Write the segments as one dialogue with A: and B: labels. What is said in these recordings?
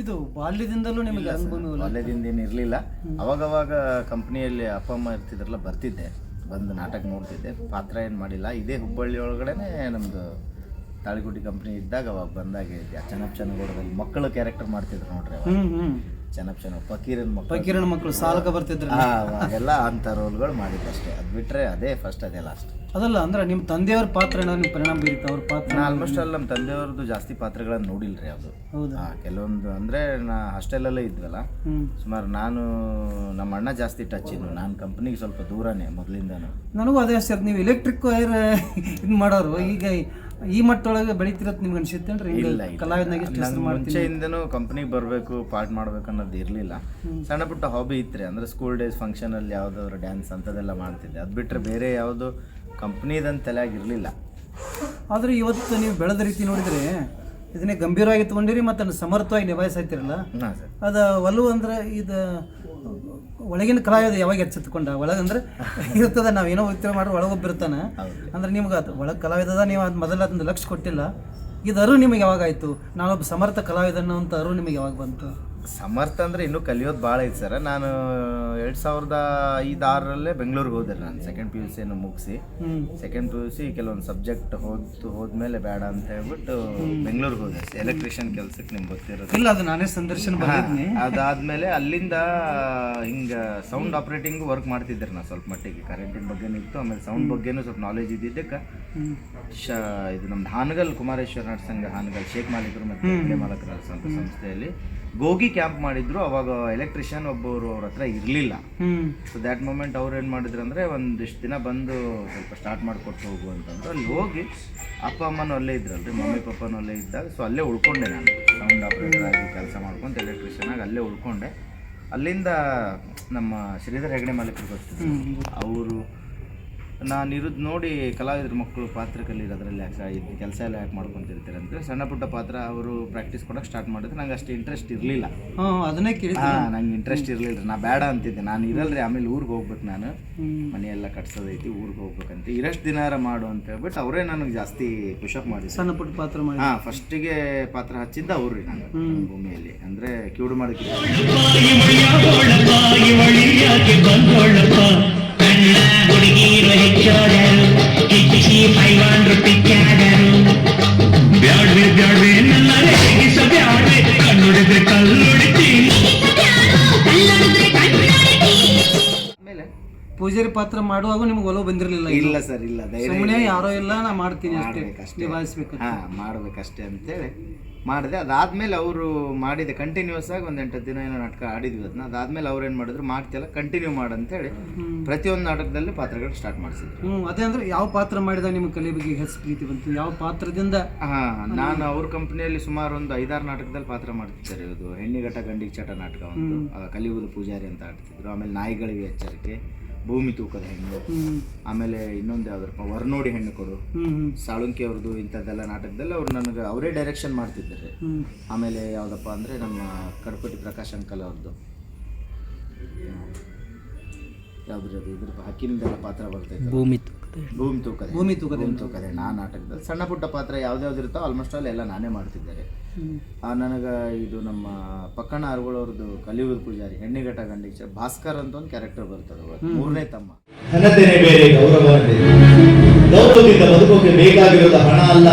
A: ಇದು ಬಾಲ್ಯದಿಂದಲೂ ನಿಮಗೆ ಅನುಭವ
B: ಬಾಲ್ಯದಿಂದ ಏನು ಇರಲಿಲ್ಲ. ಅವಾಗವಾಗ ಕಂಪ್ನಿಯಲ್ಲಿ ಅಪ್ಪ ಅಮ್ಮ ಇರ್ತಿದ್ರಲ್ಲ ಬರ್ತಿದ್ದೆ. ಬಂದು ನಾಟಕ ನೋಡ್ತಿದ್ದೆ. ಪಾತ್ರ ಏನು ಮಾಡಿಲ್ಲ. ಇದೇ ಹುಬ್ಬಳ್ಳಿ ಒಳಗಡೆನೆ ನಮ್ಮದು ತಾಳಿಗುಡಿ ಕಂಪ್ನಿ ಇದ್ದಾಗ ಅವಾಗ ಬಂದಾಗ ಚೆನ್ನಪ್ಪ ಚನ್ನಗೌಡದಲ್ಲಿ ಮಕ್ಕಳು ಕ್ಯಾರೆಕ್ಟರ್ ಮಾಡ್ತಿದ್ರು ನೋಡ್ರಿ ಅವಾಗ.
A: ಚೆನ್ನಾಗಿ
B: ಫಕೀರನ ಚೆನ್ನ ಫಕೀರನ್ ಮಕ್ಕಳು
A: ಫಕೀರನ ಮಕ್ಕಳು ಸಾಲಕ ಬರ್ತಿದ್ರು.
B: ಎಲ್ಲ ಅಂತ ಅಂಥ ರೋಲ್ಗಳು ಮಾಡಿದ್ದಷ್ಟೇ ಅದು ಬಿಟ್ಟರೆ ಅದೇ ಫಸ್ಟ್ ಅದೇ ಲಾಸ್ಟ್
A: ಅದಲ್ಲ ಅಂದ್ರೆ ನಿಮ್ಮ ತಂದೆಯವ್ರ ಪಾತ್ರ ಪರಿಣಾಮ ಬೀರುತ್ತೆ ಅವ್ರ ಪಾತ್ರ
B: ಆಲ್ಮೋಸ್ಟ್ ಅಲ್ಲಿ ನಮ್ಮ ತಂದೆಯವ್ರದ್ದು ಜಾಸ್ತಿ ಪಾತ್ರಗಳನ್ನು ನೋಡಿಲ್ರಿ ಅದು
A: ಹೌದಾ?
B: ಕೆಲವೊಂದು ಅಂದರೆ ನಾ ಹಾಸ್ಟೆಲಲ್ಲೇ ಇದ್ವಲ್ಲ ಸುಮಾರು ನಾನು ನಮ್ಮ ಅಣ್ಣ ಜಾಸ್ತಿ ಟಚ್ ಇನ್ನು ನಾನು ಕಂಪ್ನಿಗೆ ಸ್ವಲ್ಪ ದೂರನೇ ಮೊದಲಿಂದನೂ.
A: ನನಗೂ ಅದೇ ಸರ್ ನೀವು ಎಲೆಕ್ಟ್ರಿಕ್ ವೈರ್ ಇದು ಮಾಡೋರು ಈಗ ಈ ಮಟ್ಟೊಳಗೆ ಬೆಳಿತಿರತ್ ನಿಮ್ಗೆ ಅನ್ಸುತ್ತೇನ್ರಿ ಹಿಂಗೆ
B: ಇಲ್ಲ.
A: ಕಲಾವಿದನಾಗಿ ಹೆಸರು ಮಾಡ್ತೀನಿ
B: ಮುಂಚೆಯಿಂದನೂ ಕಂಪ್ನಿಗೆ ಬರಬೇಕು ಪಾರ್ಟ್ ಮಾಡ್ಬೇಕು ಅನ್ನೋದು ಇರಲಿಲ್ಲ. ಸಣ್ಣ ಪುಟ್ಟ ಹಾಬಿ ಇತ್ತು ಅಂದ್ರೆ ಸ್ಕೂಲ್ ಡೇಸ್ ಫಂಕ್ಷನಲ್ಲಿ ಯಾವುದಾದ್ರು ಡ್ಯಾನ್ಸ್ ಅಂತದೆಲ್ಲ ಮಾಡ್ತಿದ್ದೆ. ಅದು ಬಿಟ್ಟರೆ ಬೇರೆ ಯಾವುದು ಕಂಪ್ನಿದಂತ ತಲೆಯಾಗಿ ಇರಲಿಲ್ಲ.
A: ಆದ್ರೆ ಇವತ್ತು ನೀವು ಬೆಳೆದ ರೀತಿ ನೋಡಿದ್ರೆ ಇದನ್ನೇ ಗಂಭೀರವಾಗಿ ತಗೊಂಡಿರಿ ಮತ್ತು ಸಮರ್ಥವಾಗಿ ನಿಭಾಯಿಸ್ತಿರಲ್ಲ? ಅದ ಒಲವು ಅಂದ್ರೆ ಇದು ಒಳಗಿನ ಕಲಾವಿದ ಯಾವಾಗ ಎಚ್ಚೆತ್ತುಕೊಂಡ? ಒಳಗಂದ್ರೆ ಇರ್ತದ ನಾವು ಏನೋ ಉತ್ತರ ಮಾಡಿ ಒಳಗೊಬ್ಬಿರ್ತಾನ ಅಂದ್ರೆ ನಿಮ್ಗೆ ಅದು ಒಳಗೆ ಕಲಾವಿದದ ನೀವು ಅದು ಮೊದಲ ಅದನ್ನ ಲಕ್ಷ ಕೊಟ್ಟಿಲ್ಲ. ಇದು ಅರು ನಿಮಗೆ ಯಾವಾಗ ಆಯ್ತು? ನಾನೊಬ್ಬ ಸಮರ್ಥ ಕಲಾವಿದನ್ನು ಅಂತ ಅರು ನಿಮಗೆ ಯಾವಾಗ ಬಂತು?
B: ಸಮರ್ಥ ಅಂದರೆ ಇನ್ನೂ ಕಲಿಯೋದು ಭಾಳ ಐತೆ ಸರ್. ನಾನು ಎರಡು ಸಾವಿರದ ಐದು ಆರರಲ್ಲೇ ಬೆಂಗಳೂರಿಗೆ ಹೋದೆ ನಾನು. ಸೆಕೆಂಡ್ ಪಿ ಯು ಸಿಯನ್ನು ಮುಗಿಸಿ. ಸೆಕೆಂಡ್ ಪಿ ಯು ಸಿ ಕೆಲವೊಂದು ಸಬ್ಜೆಕ್ಟ್ ಹೋದ್ ಹೋದ್ಮೇಲೆ ಬೇಡ ಅಂತ ಹೇಳ್ಬಿಟ್ಟು ಬೆಂಗಳೂರಿಗೆ ಹೋದೆ. ಎಲೆಕ್ಟ್ರಿಷಿಯನ್ ಕೆಲಸಕ್ಕೆ ನಿಮ್ಗೆ ಗೊತ್ತಿರೋದು.
A: ಇಲ್ಲ ಅದು ನಾನೇ ಸಂದರ್ಶನ ಅದಾದಮೇಲೆ
B: ಅದಾದ್ಮೇಲೆ ಅಲ್ಲಿಂದ ಹಿಂಗೆ ಸೌಂಡ್ ಆಪರೇಟಿಂಗ್ ವರ್ಕ್ ಮಾಡ್ತಿದ್ದೆ ನಾನು ಸ್ವಲ್ಪ ಮಟ್ಟಿಗೆ. ಕರೆಂಟಿನ ಬಗ್ಗೆ ಇತ್ತು ಆಮೇಲೆ ಸೌಂಡ್ ಬಗ್ಗೆನೂ ಸ್ವಲ್ಪ ನಾಲೆಜ್ ಇದ್ದಿದ್ದಕ್ಕೆ. ಶ ಇದು ನಮ್ದು ಹಾನಗಲ್ ಕುಮಾರೇಶ್ವರ ನಾಟ ಸಂಘ ಹಾನಗಲ್ ಶೇಖ್ ಮಾಲೀಕರು ಮತ್ತು ಮಾಲಕರ ಸಂಸ್ಥೆಯಲ್ಲಿ. ಗೋಗಿ ಕ್ಯಾಂಪ್ ಮಾಡಿದ್ರು ಅವಾಗ ಎಲೆಕ್ಟ್ರಿಷಿಯನ್ ಒಬ್ಬರು ಅವ್ರ ಹತ್ರ ಇರಲಿಲ್ಲ. ಸೊ ದ್ಯಾಟ್ ಮೂಮೆಂಟ್ ಅವ್ರು ಏನು ಮಾಡಿದ್ರು ಅಂದರೆ ಒಂದಿಷ್ಟು ದಿನ ಬಂದು ಸ್ವಲ್ಪ ಸ್ಟಾರ್ಟ್ ಮಾಡಿಕೊಟ್ಟು ಹೋಗು ಅಂತಂದ್ರೆ. ಅಲ್ಲಿ ಹೋಗಿ ಅಪ್ಪ ಅಮ್ಮನೂ ಅಲ್ಲೇ ಇದ್ರಲ್ರಿ ಮಮ್ಮಿ ಪಪ್ಪನೂ ಅಲ್ಲೇ ಇದ್ದಾಗ ಸೊ ಅಲ್ಲೇ ಉಳ್ಕೊಂಡೆ ನಾನು. ಸೌಂಡ್ ಆಪ್ರೇಟರ್ ಆಗಿ ಕೆಲಸ ಮಾಡ್ಕೊಂಡು ಎಲೆಕ್ಟ್ರಿಷಿಯನ್ ಆಗಿ ಅಲ್ಲೇ ಉಳ್ಕೊಂಡೆ. ಅಲ್ಲಿಂದ ನಮ್ಮ ಶ್ರೀಧರ್ ಹೆಗಡೆ ಮಾಲೀಕರು ಗೊತ್ತಿದ್ರು ಅವರು ನಾನು ಇರೋದು ನೋಡಿ ಕಲಾವಿದ್ರ ಮಕ್ಕಳು ಪಾತ್ರ ಕಲೀರಿ ಅದರಲ್ಲಿ ಯಾಕೆ ಇದು ಕೆಲಸ ಎಲ್ಲ ಯಾಕೆ ಮಾಡ್ಕೊತಿರ್ತಾರೆ ಅಂತ ಸಣ್ಣ ಪುಟ್ಟ ಪಾತ್ರ ಅವರು ಪ್ರಾಕ್ಟೀಸ್ ಕೊಡೋಕೆ ಸ್ಟಾರ್ಟ್ ಮಾಡಿದ್ರೆ. ನಂಗೆ ಅಷ್ಟು ಇಂಟ್ರೆಸ್ಟ್ ಇರಲಿಲ್ಲ.
A: ಹಾಂ ಅದನ್ನೇ ಕೇಳಿ
B: ಹಾಂ ನಂಗೆ ಇಂಟ್ರೆಸ್ಟ್ ಇರಲಿಲ್ಲ ನಾ ಬೇಡ ಅಂತಿದ್ದೆ. ನಾನು ಇರಲ್ರಿ ಆಮೇಲೆ ಊರಿಗೆ ಹೋಗ್ಬೇಕು ನಾನು. ಮನೆಯೆಲ್ಲ ಕಟ್ಸೋದೈತಿ ಊರಿಗೆ ಹೋಗ್ಬೇಕಂತ. ಇರಷ್ಟು ದಿನಾರ ಮಾಡು ಅಂತ ಹೇಳ್ಬಿಟ್ಟು ಅವರೇ ನನಗೆ ಜಾಸ್ತಿ ಖುಷಪ್ ಮಾಡಿದ್ರು.
A: ಸಣ್ಣ ಪುಟ್ಟ ಪಾತ್ರ ಮಾಡಿ.
B: ಹಾಂ ಫಸ್ಟಿಗೆ ಪಾತ್ರ ಹಚ್ಚಿದ್ದ ಅವ್ರಿ ನಾನು ಭೂಮಿಯಲ್ಲಿ. ಅಂದರೆ ಕಿವುಡು ಮಾಡೋಕ್ಕೆ
A: ಪೂಜಾರಿ ಪಾತ್ರ ಮಾಡುವಾಗ ನಿಮ್ಗೆ ಒಲವು ಬಂದಿರಲಿಲ್ಲ
B: ಇಲ್ಲ ಸರ್ ಇಲ್ಲ
A: ಸುಮ್ಮನೆ ಯಾರೋ ಇಲ್ಲ ನಾ ಮಾಡ್ತೀನಿ ಅಷ್ಟೇ
B: ಮಾಡ್ಬೇಕಷ್ಟೇ.
A: ನಿಭಾಯಿಸ್ಬೇಕು
B: ಹಾ ಮಾಡ್ಬೇಕಷ್ಟೇ ಅಂತೇಳಿ ಮಾಡಿದೆ. ಅದಾದ್ಮೇಲೆ ಅವರು ಮಾಡಿದೆ ಕಂಟಿನ್ಯೂಸ್ ಆಗಿ ಒಂದು ಎಂಟು ದಿನ ಏನೋ ನಾಟಕ ಆಡಿದ್ವಿ ಅದನ್ನ. ಅದಾದ್ಮೇಲೆ ಅವ್ರು ಏನು ಮಾಡಿದ್ರು ಮಾಡ್ತಿಲ್ಲ ಕಂಟಿನ್ಯೂ ಮಾಡಂತೇಳಿ
A: ಅಂತೇಳಿ
B: ಪ್ರತಿಯೊಂದು ನಾಟಕದಲ್ಲಿ ಪಾತ್ರಗಳು ಸ್ಟಾರ್ಟ್ ಮಾಡಿಸಿದ್ರು.
A: ಹ್ಮ್ ಅದೇ ಅಂದ್ರೆ ಯಾವ ಪಾತ್ರ ಮಾಡಿದ ನಿಮ್ಮ ಕಲೆ ಬಗ್ಗೆ ಹೆಚ್ಚು ಪ್ರೀತಿ ಬಂತು? ಯಾವ ಪಾತ್ರದಿಂದ?
B: ಹಾ ನಾನು ಅವ್ರ ಕಂಪ್ನಿಯಲ್ಲಿ ಸುಮಾರು ಒಂದು ಐದಾರು ನಾಟಕದಲ್ಲಿ ಪಾತ್ರ ಮಾಡ್ತಿದ್ದಾರೆ. ಇದು ಹೆಣ್ಣಿಗಟ್ಟ ಗಂಡಿಗೆ ಚಟ ನಾಟಕ ಒಂದು. ಆ, ಕಲಿಯುವುದು ಪೂಜಾರಿ ಅಂತ ಆಡ್ತಿದ್ರು. ಆಮೇಲೆ ನಾಯಿಗಳಿಗೆ ಎಚ್ಚರಿಕೆ. ಭೂಮಿ ತೂಕದ ಹೆಣ್ಣು. ಆಮೇಲೆ ಇನ್ನೊಂದು ಯಾವ್ದಪ್ಪ ವರ್ನೋಡಿ ಹೆಣ್ಣು ಕೊಡು. ಸಾಳುಂಕಿ ಅವ್ರದ್ದು ಇಂಥದ್ದೆಲ್ಲ ನಾಟಕದಲ್ಲಿ ಅವ್ರು ನನಗೆ ಅವರೇ ಡೈರೆಕ್ಷನ್ ಮಾಡ್ತಿದ್ದಾರೆ. ಆಮೇಲೆ ಯಾವುದಪ್ಪ ಅಂದರೆ ನಮ್ಮ ಕಡಪಟ್ಟಿ ಪ್ರಕಾಶ್ ಅಂಕಲ್ ಅವ್ರದ್ದು ಯಾವ್ದ್ರದ್ದು ಇದ್ರ ಹಕ್ಕಿನಿಂದೆಲ್ಲ ಪಾತ್ರ ಬರ್ತೈತೆ
C: ಭೂಮಿ
B: ಭೂಮಿ ತೂಕದೆ
A: ಭೂಮಿ ತೂಕದೆ
B: ಭೂಮಿ ತೂಕದ ನಾ ನಾಟಕದಲ್ಲಿ. ಸಣ್ಣ ಪುಟ್ಟ ಪಾತ್ರ ಯಾವ್ದ್ಯಾವ್ದು ಇರುತ್ತೋ ಆಲ್ಮೋಸ್ಟ್ ಆಲ್ ಎಲ್ಲ ನಾನೇ ಮಾಡ್ತಿದ್ದಾರೆ ನನಗೆ ಇದು ನಮ್ಮ ಪಕ್ಕಣ ಅರುಗಳವ್ರದ್ದು ಕಲಿಯುವುದು ಪೂಜಾರಿ ಹೆಣ್ಣಿಗಟ್ಟ ಗಂಡಿಗೆ ಭಾಸ್ಕರ್ ಅಂತ ಒಂದು ಕ್ಯಾರೆಕ್ಟರ್ ಬರ್ತದೆ ಮೂರನೇ ತಮ್ಮ.
D: ಘನತೆನೆ ಬೇರೆ ಗೌರವ ಗೌರವದಿಂದ ಬದುಕೋಕೆ ಬೇಕಾಗಿರೋದು ಹಣ ಅಲ್ಲ.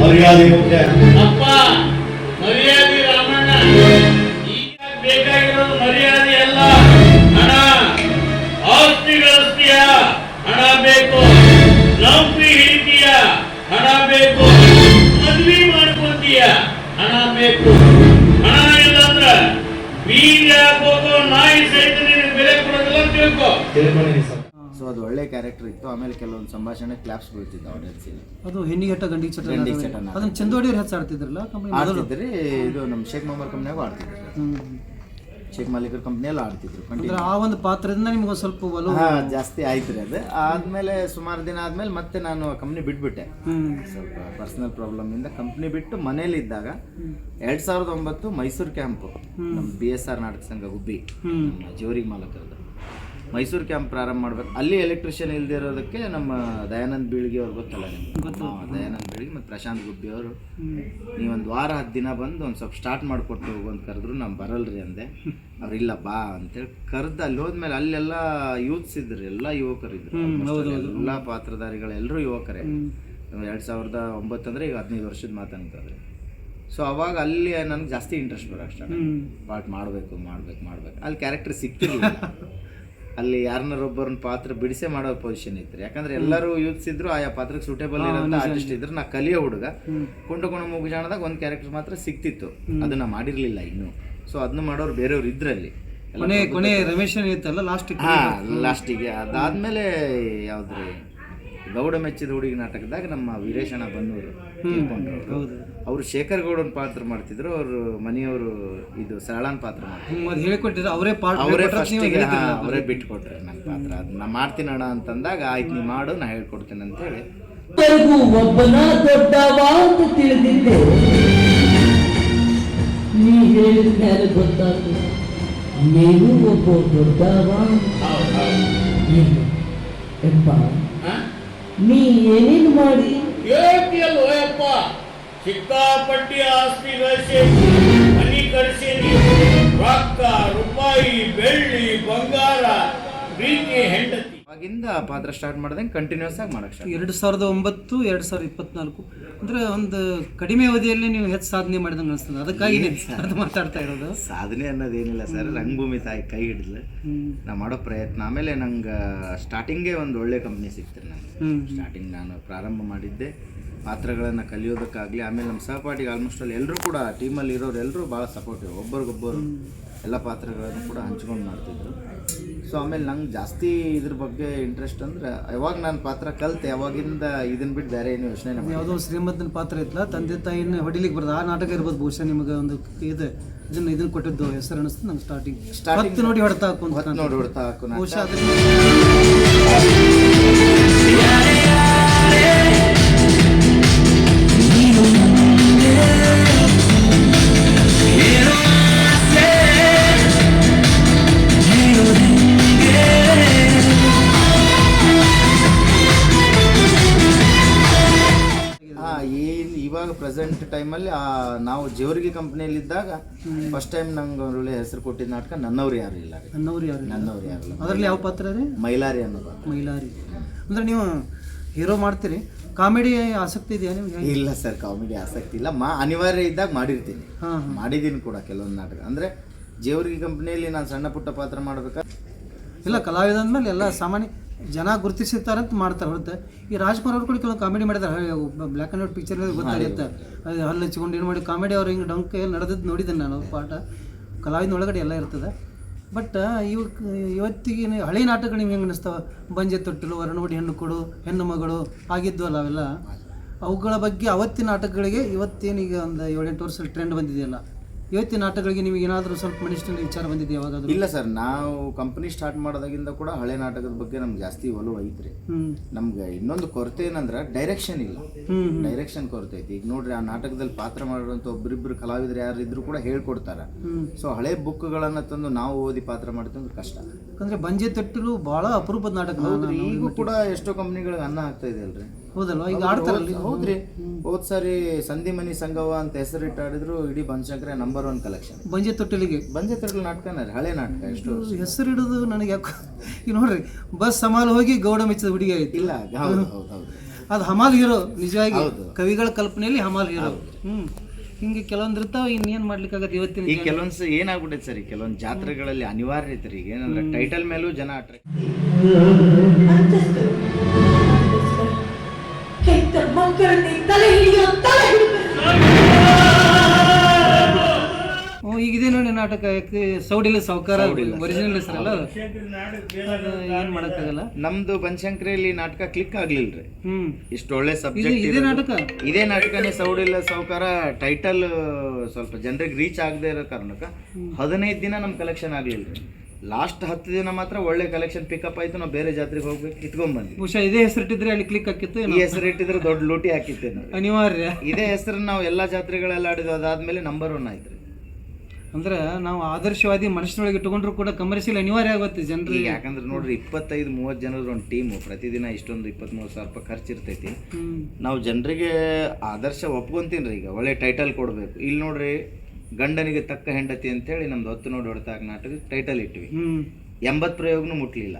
D: ಮರ್ಯಾದೆ ಮುಖ್ಯ
B: ಸೊ ಅದು ಒಳ್ಳೆ ಕ್ಯಾರೆಕ್ಟರ್ ಇತ್ತು. ಆಮೇಲೆ ಕೆಲವೊಂದು ಸಂಭಾಷಣೆ ಕ್ಲಾಪ್ಸ್ ಬೀಳ್ತಿದ್ದ ಆಡಿಯನ್ಸಿಗೆ
A: ಅದು ಹೆಣ್ಣಿಗೆಟ್ಟ ಗಂಡಿಗೆ ಚಟ
B: ಗಂಡಿಗೆ. ಚಟ.
A: ಅದನ್ನ ಚಂದೋಡಿಯವ್ರು ಹೆಚ್ಚು ಆಡ್ತಿದ್ರಲ್ಲ ಕಂಪನಿ ಮೊದಲು?
B: ಆಡ್ತಿದ್ರಿ ಇದು ನಮ್ಮ ಶೇಖ್ ಮೊಹಮ್ಮದ್ ಕಂಪ್ನಿಯಾಗೂ ಆಡ್ತಿದ್ರು
A: ಹ್ಮ್.
B: ಶೇಖ್ ಮಾಲೀಕರ ಕಂಪ್ನಿಯಲ್ಲಿ ಆಡ್ತಿದ್ರು
A: ಅಂದ್ರೆ ಆ ಒಂದು ಪಾತ್ರದಿಂದ ನಿಮ್ಗೆ ಒಂದ್ ಸ್ವಲ್ಪ ಒಲವು
B: ಹಾ ಜಾಸ್ತಿ ಆಯ್ತು ರೀ ಅದು. ಆದ್ಮೇಲೆ ಸುಮಾರು ದಿನ ಆದ್ಮೇಲೆ ಮತ್ತೆ ನಾನು ಕಂಪ್ನಿ ಬಿಟ್ಬಿಟ್ಟೆ.
A: ಹ್ಮ್.
B: ಸ್ವಲ್ಪ ಪರ್ಸನಲ್ ಪ್ರಾಬ್ಲಮ್ ಇಂದ ಕಂಪ್ನಿ ಬಿಟ್ಟು ಮನೇಲಿ ಇದ್ದಾಗ ಎರಡ್ ಸಾವಿರದ ಒಂಬತ್ತು ಮೈಸೂರು ಕ್ಯಾಂಪ್ ನಮ್ಮ ಬಿ ಎಸ್ ಆರ್ ನಾಟಕ ಸಂಘ
A: ಹುಬ್ಬಿ
B: ನಮ್ಮ ಜೋರಿಗೆ ಮಾಲಕರದ್ದು. ಮೈಸೂರು ಕ್ಯಾಂಪ್ ಪ್ರಾರಂಭ ಮಾಡ್ಬೇಕು. ಅಲ್ಲಿ ಎಲೆಕ್ಟ್ರಿಷಿಯನ್ ಇಲ್ಲದೆ ಇರೋದಕ್ಕೆ ನಮ್ಮ ದಯಾನಂದ್ ಬೀಳ್ಗಿ ಅವ್ರು ಗೊತ್ತಲ್ಲ ನಿಮ್ಗೆ? ದಯಾನಂದ್ ಬೀಳ್ಗಿ ಮತ್ತು ಪ್ರಶಾಂತ್ ಗುಬ್ಬಿ ಅವರು. ನೀವೊಂದು ವಾರ ಹತ್ತು ದಿನ ಬಂದು ಒಂದು ಸ್ವಲ್ಪ ಸ್ಟಾರ್ಟ್ ಮಾಡಿಕೊಟ್ಟು ಹೋಗು ಅಂತ ಕರೆದ್ರು ನಾನು ಬರಲ್ರಿ ಅಂದೆ. ಅವ್ರು ಇಲ್ಲ ಬಾ ಅಂತೇಳಿ ಕರೆದು ಅಲ್ಲಿ ಹೋದ್ಮೇಲೆ ಅಲ್ಲೆಲ್ಲ ಯೂತ್ಸ್ ಇದ್ರು ಎಲ್ಲ ಯುವಕರಿದ್ರು ಎಲ್ಲ ಪಾತ್ರಧಾರಿಗಳು ಎಲ್ಲರೂ ಯುವಕರೇ. ಎರಡು ಸಾವಿರದ ಒಂಬತ್ತು ಅಂದರೆ ಈಗ ಹದಿನೈದು ವರ್ಷದ ಮಾತಂತಂದ್ರೆ. ಸೊ ಅವಾಗ ಅಲ್ಲಿ ನನಗೆ ಜಾಸ್ತಿ ಇಂಟ್ರೆಸ್ಟ್ ಬರೋ ಅಷ್ಟೇ ಪಾರ್ಟ್ ಮಾಡಬೇಕು ಮಾಡಬೇಕು ಮಾಡಬೇಕು. ಅಲ್ಲಿ ಕ್ಯಾರೆಕ್ಟರ್ ಸಿಕ್ತಿರ್ಲಿಲ್ಲ. ಅಲ್ಲಿ ಯಾರನ್ನಾರೊಬ್ಬರನ್ನ ಪಾತ್ರ ಬಿಡಿಸೆ ಮಾಡೋ ಪೊಸಿಷನ್ ಇತ್ತು ಯಾಕಂದ್ರೆ ಎಲ್ಲರೂ ಯೂತ್ಸ್ ಇದ್ರು ಆಯಾ ಪಾತ್ರಕ್ಕೆ ಸೂಟೇಬಲ್ ಇರೋಂಥ ಆರ್ಟಿಸ್ಟ್ ಇದ್ರು ನಾ ಕಲಿಯೋ ಹುಡುಗ. ಕೊಂಡುಕೊಂಡು ಮುಗುಜಾಣದಾಗ ಒಂದು ಕ್ಯಾರೆಕ್ಟರ್ ಮಾತ್ರ ಸಿಕ್ತಿತ್ತು. ಅದನ್ನ ಮಾಡಿರ್ಲಿಲ್ಲ ಇನ್ನು. ಸೊ ಅದನ್ನ ಮಾಡೋರು ಬೇರೆಯವ್ರು ಇದ್ರಲ್ಲಿ.
A: ಕೊನೆ ಕೊನೆ ರಮೇಶನ್ ಇತ್ತಲ್ಲ ಲಾಸ್ಟ್
B: ಲಾಸ್ಟಿಗೆ ಅದಾದ್ಮೇಲೆ ಯಾವ್ದ್ರಿ? ಗೌಡ ಮೆಚ್ಚಿದ ಹುಡುಗಿ ನಾಟಕದಾಗ ನಮ್ಮ ವೀರೇಶಣ್ಣ ಬನ್ನೂರು ಅವರು ಶೇಖರ್ ಗೌಡನ್ ಪಾತ್ರ ಮಾಡ್ತಿದ್ರು ಅವರು ಮನೆಯವರು ಇದು ಸರಳನ್ ಪಾತ್ರ
A: ಹೇಳಿಕೊಟ್ಟಿದ್ರು ಅವರೇ
B: ಅವರೇ ಫಸ್ಟಿಗೆ ಅವರೇ ಬಿಟ್ಕೊಟ್ರು ನನ್ನ ಪಾತ್ರ. ಅದನ್ನ ಮಾಡ್ತೀನಿ ಅಣ್ಣ ಅಂತಂದಾಗ ಆಯ್ತು ನೀವು ಮಾಡು ನಾ ಹೇಳ್ಕೊಡ್ತೀನಿ ಅಂತ ಹೇಳಿ
E: ಎಲ್ಲರಿಗೂ ಒಬ್ಬನ ದೊಡ್ಡವ ಅಂತ ತಿಳಿದಿದ್ದೆ. ನೀ ಹೇಳಿದ ಮೇಲೆ ಗೊತ್ತಾಯ್ತು. ನೀನು ಒಬ್ಬ ದೊಡ್ಡವ ಎಂಬ ನೀ ಏನೇನು ಮಾಡಿ?
F: ಹೇಳ್ತಿಯಲ್ಲೋ ಯಪ್ಪ ಸಿಕ್ಕಾಪಟ್ಟಿ ಆಸ್ತಿ ಗಳಿಸಿ ಮನಿ ಕಳಿಸೇನಿ
B: ಅವಾಗಿಂದ ಪಾತ್ರ ಸ್ಟಾರ್ಟ್ ಮಾಡ್ದಂಗೆ ಕಂಟಿನ್ಯೂಸ್ ಆಗಿ ಮಾಡಕ್ ಸ್ಟಾರ್ಟ್
A: ಎರಡು ಸಾವಿರದ ಒಂಬತ್ತು ಎರಡು ಸಾವಿರದ ಇಪ್ಪತ್ನಾಲ್ಕು. ಅಂದ್ರೆ ಒಂದು ಕಡಿಮೆ ಅವಧಿಯಲ್ಲಿ ನೀವು ಹೆಚ್ಚು ಸಾಧನೆ ಮಾಡಿದಂಗೆ ಅನಿಸ್ತದೆ. ಅದಕ್ಕಾಗಿ ಅದು ಮಾತಾಡ್ತಾ ಇರೋದು.
B: ಸಾಧನೆ ಅನ್ನೋದೇನಿಲ್ಲ ಸರ್. ರಂಗಭೂಮಿ ತಾಯಿ ಕೈ ಹಿಡಿದ್ಲು. ನಾ ಮಾಡೋ ಪ್ರಯತ್ನ. ಆಮೇಲೆ ನಂಗೆ ಸ್ಟಾರ್ಟಿಂಗೇ ಒಂದು ಒಳ್ಳೆ ಕಂಪ್ನಿ ಸಿಕ್ತು
A: ನಾನು
B: ಸ್ಟಾರ್ಟಿಂಗ್ ನಾನು ಪ್ರಾರಂಭ ಮಾಡಿದ್ದೆ. ಪಾತ್ರಗಳನ್ನು ಕಲಿಯೋದಕ್ಕಾಗಲಿ ಆಮೇಲೆ ನಮ್ಮ ಸಹಪಾಠಿಗೆ ಆಲ್ಮೋಸ್ಟ್ ಅಲ್ಲಿ ಎಲ್ಲರೂ ಕೂಡ ಟೀಮಲ್ಲಿ ಇರೋರು ಎಲ್ಲರೂ ಭಾಳ ಸಪೋರ್ಟಿವ್ ಒಬ್ಬರಿಗೊಬ್ಬರು ಎಲ್ಲ ಪಾತ್ರಗಳನ್ನು ಕೂಡ ಹಂಚ್ಕೊಂಡು ಮಾಡ್ತಿದ್ರು. ಸೊ ಆಮೇಲೆ ನಂಗೆ ಜಾಸ್ತಿ ಇದ್ರ ಬಗ್ಗೆ ಇಂಟ್ರೆಸ್ಟ್ ಅಂದ್ರೆ ಯಾವಾಗ ನಾನು ಪಾತ್ರ ಕಲಿತೆ ಯಾವಾಗಿಂದ ಇದನ್ನ ಬಿಟ್ಟು ಬೇರೆ ಏನು ಯೋಚನೆ
A: ಯಾವುದೋ ಶ್ರೀಮಂತನ ಪಾತ್ರ ಇತ್ತಲ್ಲ ತಂದೆ ತಾಯಿನ ಹೊಡಿಲಿಕ್ಕೆ ಬರೋದು ಆ ನಾಟಕ ಇರ್ಬೋದು ಬಹುಶಃ ನಿಮಗೆ ಒಂದು ಇದು ಇದನ್ನ ಇದನ್ನ ಕೊಟ್ಟಿದ್ದು ಹೆಸರು ಅನಿಸ್ತು ನಂಗೆ ಸ್ಟಾರ್ಟಿಂಗ್ ಸ್ಟಾರ್ಟಿಂಗ್ ನೋಡಿ ಹೊಡ್ತಾ ಹಾಕು ಅಂತ
B: ನೋಡಿ ಹೊಡ್ತಾ ಹಾಕು ನಾಟಕ.
A: ಬಹುಶಃ
B: ಪ್ರೆಸೆಂಟ್ ಟೈಮಲ್ಲಿ ನಾವು ಜೇವರ್ಗಿ ಕಂಪ್ನಿಯಲ್ಲಿದ್ದಾಗ ಫಸ್ಟ್ ಟೈಮ್ ನಂಗೆ ಒಳ್ಳೆ ಹೆಸರು ಕೊಟ್ಟಿದ್ದ ನಾಟಕ ನನ್ನವ್ರು ಯಾರು ಇಲ್ಲ ರೀ.
A: ನನ್ನವ್ರು ಯಾರು
B: ನನ್ನವ್ರು ಯಾರು ಇಲ್ಲ.
A: ಅದರಲ್ಲಿ ಯಾವ ಪಾತ್ರ ರೀ?
B: ಮೈಲಾರಿ ಅನ್ನೋದು
A: ಮೈಲಾರಿ. ಅಂದ್ರೆ ನೀವು ಹೀರೋ ಮಾಡ್ತೀರಿ. ಕಾಮಿಡಿ ಆಸಕ್ತಿ ಇದೆಯಾ ನಿಮಗೆ?
B: ಇಲ್ಲ ಸರ್ ಕಾಮಿಡಿ ಆಸಕ್ತಿ ಇಲ್ಲ. ಮಾ ಅನಿವಾರ್ಯ ಇದ್ದಾಗ ಮಾಡಿರ್ತೀನಿ. ಮಾಡಿದ್ದೀನಿ ಕೂಡ ಕೆಲವೊಂದು ನಾಟಕ. ಅಂದರೆ ಜೇವರ್ಗಿ ಕಂಪ್ನಿಯಲ್ಲಿ ನಾನು ಸಣ್ಣ ಪುಟ್ಟ ಪಾತ್ರ ಮಾಡ್ಬೇಕಾದ್ರೆ
A: ಇಲ್ಲ ಕಲಾವಿದ ಅಂದಮೇಲೆ ಎಲ್ಲ ಸಾಮಾನ್ಯ ಜನ ಗುರುತಿಸಿರ್ತಾರೆ ಅಂತ ಮಾಡ್ತಾರೆ. ಹೊರತು ಈ ರಾಜ್ಕುಮಾರ್ ಅವ್ರು ಕೂಡ ಕೆಲವು ಕಾಮಿಡಿ ಮಾಡಿದ್ದಾರೆ ಬ್ಲ್ಯಾಕ್ ಆ್ಯಂಡ್ ವೈಟ್ ಪಿಕ್ಚರ್ ಗೊತ್ತಾಗುತ್ತೆ. ಅದು ಹಲ್ಲು ಹಚ್ಕೊಂಡು ಏನು ಮಾಡಿ ಕಾಮಿಡಿ ಅವ್ರು ಹಿಂಗೆ ಡೊಂಕ ನಡೆದದ್ದು ನೋಡಿದ್ದೇನೆ ನಾನು. ಪಾಠ ಕಲಾವಿದ ಒಳಗಡೆ ಎಲ್ಲ ಇರ್ತದೆ. ಬಟ್ ಇವ ಇವತ್ತಿಗೆ ಹಳೆ ನಾಟಕಗಳು ನಿಮ್ಗೆ ಹೆಂಗೆ ಅನಿಸ್ತಾವ? ಬಂಜೆ ತೊಟ್ಟಲು ವರನೋಡಿ ಹೆಣ್ಣು ಕೊಡು ಹೆಣ್ಣು ಮಗಳು ಆಗಿದ್ವಲ್ಲ ಅವೆಲ್ಲ? ಅವುಗಳ ಬಗ್ಗೆ ಅವತ್ತಿನ ನಾಟಕಗಳಿಗೆ ಇವತ್ತೇನೀಗ ಒಂದು ಏಳೆಂಟು ವರ್ಷ ಟ್ರೆಂಡ್ ಬಂದಿದೆಯಲ್ಲ. ಇವತ್ತಿನ ನಾಟಕಗಳಿಗೆ ನಿಮಗೆ ಏನಾದರೂ ಸ್ವಲ್ಪ ಮನುಷ್ಯನ ವಿಚಾರ ಬಂದಿದೆ ಯಾವಾಗಾದ್ರೂ?
B: ಇಲ್ಲ ಸರ್ ನಾವು ಕಂಪನಿ ಸ್ಟಾರ್ಟ್ ಮಾಡೋದಾಗಿಂದ ಕೂಡ ಹಳೆ ನಾಟಕದ ಬಗ್ಗೆ ನಮ್ಗೆ ಜಾಸ್ತಿ ಒಲವು ಐತ್ರಿ. ನಮ್ಗೆ ಇನ್ನೊಂದು ಕೊರತೆ ಏನಂದ್ರೆ ಡೈರೆಕ್ಷನ್ ಇಲ್ಲ. ಡೈರೆಕ್ಷನ್ ಕೊರತೆ ಐತಿ. ಈಗ ನೋಡ್ರಿ ಆ ನಾಟಕದಲ್ಲಿ ಪಾತ್ರ ಮಾಡಿರುವಂಥ ಒಬ್ಬರಿಬ್ಬರು ಕಲಾವಿದರು ಯಾರು ಇದ್ರು ಕೂಡ ಹೇಳ್ಕೊಡ್ತಾರ. ಸೊ ಹಳೆ ಬುಕ್ಗಳನ್ನು ತಂದು ನಾವು ಓದಿ ಪಾತ್ರ ಮಾಡ್ತಂದ್ರೆ ಕಷ್ಟ.
A: ಅಂದ್ರೆ ಬಂಜೆ ತಟ್ಟಲು ಬಹಳ ಅಪರೂಪದ ನಾಟಕ.
B: ಈಗೂ ಕೂಡ ಎಷ್ಟೋ ಕಂಪ್ನಿಗಳಿಗೆ ಅನ್ನ ಆಗ್ತಾ ಇದೆ ಅಲ್ರಿ.
A: ಹೌದಲ್ವಾ ಈಗ ಆಡ್ತಾರಲ್ಲಿ
B: ಹೌದ್ರಿ? ಹೋದ್ ಸಾರಿ ಸಂಧಿ ಮನಿ ಸಂಗವ ಅಂತ ಹೆಸರಿಟ್ಟು ಆಡಿದ್ರು ಇಡೀ ಬನಶಂಕರ ನಂಬರ್ ಒನ್ ಕಲೆಕ್ಷನ್
A: ಬಂಜೆ ತೊಟ್ಟಿಲಿಗೆ?
B: ಬಂಜೆ ತೊಟ್ಟಿಲು ನಾಟಕನ ಹಳೆ ನಾಟಕ ಎಷ್ಟು
A: ಹೆಸರಿಡೋದು ನನಗೆ ಯಾಕೋ ಈಗ ನೋಡ್ರಿ ಬಸ್ ಸಮಾಲ್ ಹೋಗಿ ಗೌಡ ಮೆಚ್ಚಿದ ಹುಡುಗಿ ಆಯ್ತು.
B: ಇಲ್ಲ ಹೌದು ಹೌದು ಹೌದು.
A: ಅದು ಹಮಾಲ್ ಹೀರೋ ನಿಜವಾಗಿ ಕವಿಗಳ ಕಲ್ಪನೆಯಲ್ಲಿ ಹಮಾಲ್ ಹೀರೋ. ಹ್ಮ್. ಹಿಂಗೆ ಕೆಲವೊಂದು ಇರ್ತಾವ ಇನ್ನೇನ್ ಮಾಡ್ಲಿಕ್ಕಾಗತ್ತೆ ಇವತ್ತಿನ
B: ಈಗ ಕೆಲವೊಂದು ಏನಾಗ್ಬಿಟ್ಟೈತೆ ಸರ್ ಕೆಲವೊಂದು ಜಾತ್ರೆಗಳಲ್ಲಿ ಅನಿವಾರ್ಯ ಐತ್ರಿ ಈಗ ಏನಂದ್ರೆ ಟೈಟಲ್ ಮೇಲೂ ಜನ ಅಟ್ರಾಕ್ಟ್
E: ಮಕ್ಕಳಲ್ಲಿ ತಲೆ ಹಿಡಿಯೋ ತಲೆ ಹಿಡಿದು
A: ಓ ಈಗ ಇದೆ ನೋಡಿ ನಾಟಕ ಯಾಕೆ ಸೌಡಿಲ್ಲ ಸಾವುಕಾರ ಒರಿಜಿನಲ್ ಹೆಸರಲ್ಲ ಏನ್ ಮಾಡಕ್ಕಾಗಲ್ಲ?
B: ನಮ್ದು ಬನಶಂಕರಿಯಲ್ಲಿ ನಾಟಕ ಕ್ಲಿಕ್ ಆಗ್ಲಿಲ್ರಿ
A: ಹ್ಮ್.
B: ಇಷ್ಟು ಒಳ್ಳೆ
A: ಇದು
B: ಸಬ್ಜೆಕ್ಟ್
A: ಇದೇ ನಾಟಕ?
B: ಇದೇ ನಾಟಕನೇ ಸೌಡಿಲ್ಲ ಸಾವುಕಾರ ಟೈಟಲ್ ಸ್ವಲ್ಪ ಜನರಿಗೆ ರೀಚ್ ಆಗದೆ ಇರೋ ಕಾರಣಕ್ಕೆ ಹದಿನೈದು ದಿನ ನಮ್ ಕಲೆಕ್ಷನ್ ಆಗ್ಲಿಲ್ರಿ ಲಾಸ್ಟ್ ಹತ್ತು ದಿನ ಮಾತ್ರ ಒಳ್ಳೆ ಕಲೆಕ್ಷನ್ ಪಿಕಪ್ ಆಯ್ತು ನಾವು ಬೇರೆ ಜಾತ್ರೆಗೆ ಹೋಗ್ಬೇಕು ಇಟ್ಕೊಂಡ್ ಬಂದ್ವಿ
A: ಬಹುಶಃ ಇದೇ ಹೆಸರಿಟ್ಟಿದ್ರೆ ಅಲ್ಲಿ ಕ್ಲಿಕ್ ಹಾಕಿತ್ತು.
B: ಈ ಹೆಸರು ಇಟ್ಟಿದ್ರೆ ದೊಡ್ಡ ಲೂಟಿ ಹಾಕಿತ್ತು
A: ಅನಿವಾರ್ಯ.
B: ಇದೇ ಹೆಸರು ನಾವು ಎಲ್ಲಾ ಜಾತ್ರೆಗಳೆಲ್ಲ ಆಡಿದ್ವಿ ಅದಾದ್ಮೇಲೆ ನಂಬರ್ ಒನ್ ಆಯ್ತು.
A: ಅಂದ್ರೆ ನಾವು ಆದರ್ಶವಾದಿ ಮನಸ್ಸಿನೊಳಗೆ ಇಟ್ಕೊಂಡ್ರು ಕೂಡ ಕಮರ್ಷಿಯಲ್ ಅನಿವಾರ್ಯ ಆಗುತ್ತೆ ಜನರಿಗೆ.
B: ಯಾಕಂದ್ರೆ ನೋಡ್ರಿ ಇಪ್ಪತ್ತೈದು ಮೂವತ್ತು ಜನರ ಒಂದು ಟೀಮು ಪ್ರತಿದಿನ ಇಷ್ಟೊಂದು ಇಪ್ಪತ್ತ್ ಮೂವತ್ತು ಸಾವಿರ ರೂಪಾಯಿ ಖರ್ಚು ಇರ್ತೈತಿ ನಾವು ಜನರಿಗೆ ಆದರ್ಶ ಒಪ್ಕೊಂತೀನಿ ರೀ ಈಗ ಒಳ್ಳೆ ಟೈಟಲ್ ಕೊಡಬೇಕು. ಇಲ್ಲಿ ನೋಡ್ರಿ ಗಂಡನಿಗೆ ತಕ್ಕ ಹೆಂಡತಿ ಅಂತೇಳಿ ನಮ್ದು ಹೊತ್ತು ನೋಡಿ ಹೊಡ್ತಾಗ ನಾಟಕ ಟೈಟಲ್ ಇಟ್ವಿ. ಎಂಬತ್ತು ಪ್ರಯೋಗನೂ ಮುಟ್ಲಿಲ್ಲ.